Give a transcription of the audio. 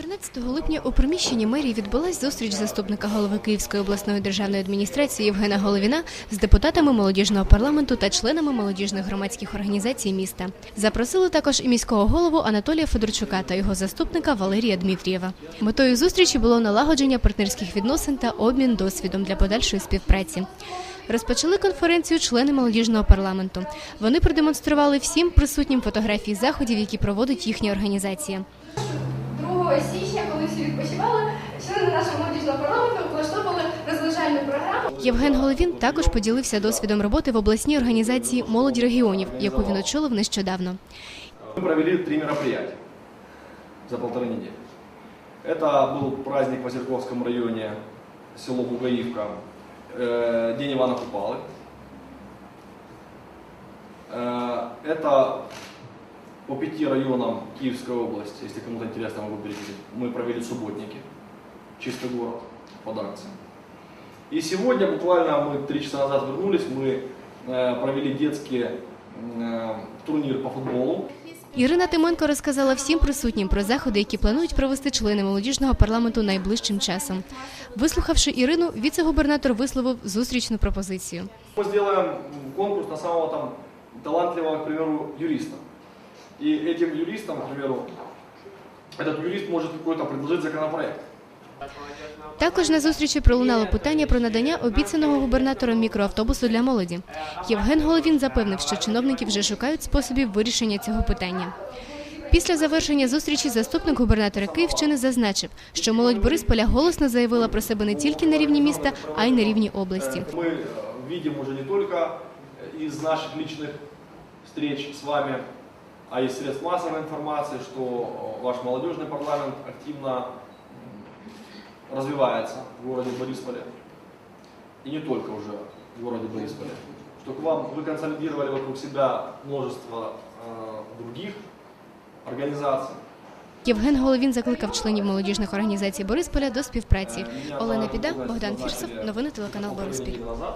14 липня у приміщенні мерії відбулась зустріч заступника голови Київської обласної державної адміністрації Євгена Головіна з депутатами молодіжного парламенту та членами молодіжних громадських організацій міста. Запросили також і міського голову Анатолія Федорчука та його заступника Валерія Дмитрієва. Метою зустрічі було налагодження партнерських відносин та обмін досвідом для подальшої співпраці. Розпочали конференцію члени молодіжного парламенту. Вони продемонстрували всім присутнім фотографії заходів, які проводить їхня організація 2 січня, коли всі відпочивали, члени нашого молодіжного парламенту влаштовували розважальну програму. Євген Головін також поділився досвідом роботи в обласній організації Молоді регіонів, яку він очолив нещодавно. Мы провели три мероприятия за полторы недели. Это был праздник в Озерковском районе, село Бугаивка, э, День Ивана Купалы. Э, Это по пяти районам Киевской области, если кому-то интересно, могу перечислить. Мы провели субботники, чистый город под акцией. И сегодня, буквально мы три часа назад вернулись, мы э, провели детский э, турнир по футболу. Ірина Тименко розказала всім присутнім про заходи, які планують провести члени молодіжного парламенту найближчим часом. Вислухавши Ірину, віце-губернатор висловив зустрічну пропозицію. Мы сделаем конкурс на самого там талантливого, к примеру, юриста. И этим юристам, к примеру, этот юрист может какой-то предложить законопроект. Також на зустрічі пролунало питання про надання обіцяного губернатором мікроавтобусу для молоді. Євген Головін запевнив, що чиновники вже шукають способів вирішення цього питання. Після завершення зустрічі заступник губернатора Київщини зазначив, що молодь Борисполя голосно заявила про себе не тільки на рівні міста, а й на рівні області. Мы э, видим уже не только из наших личных встреч с вами, а из средств массовой информации, что э, ваш молодежный парламент активно м, развивается в городе Борисполе. И не только уже в городе Борисполе. Что к вам вы консолидировали вокруг себя множество э, других организаций. Євген Головін закликав членів молодіжних організацій Борисполя до співпраці. Э, меня Олена зовут Піда, Геннадий Богдан Степанович, Фірсов. я Новини телеканал около Бориспіль. недели назад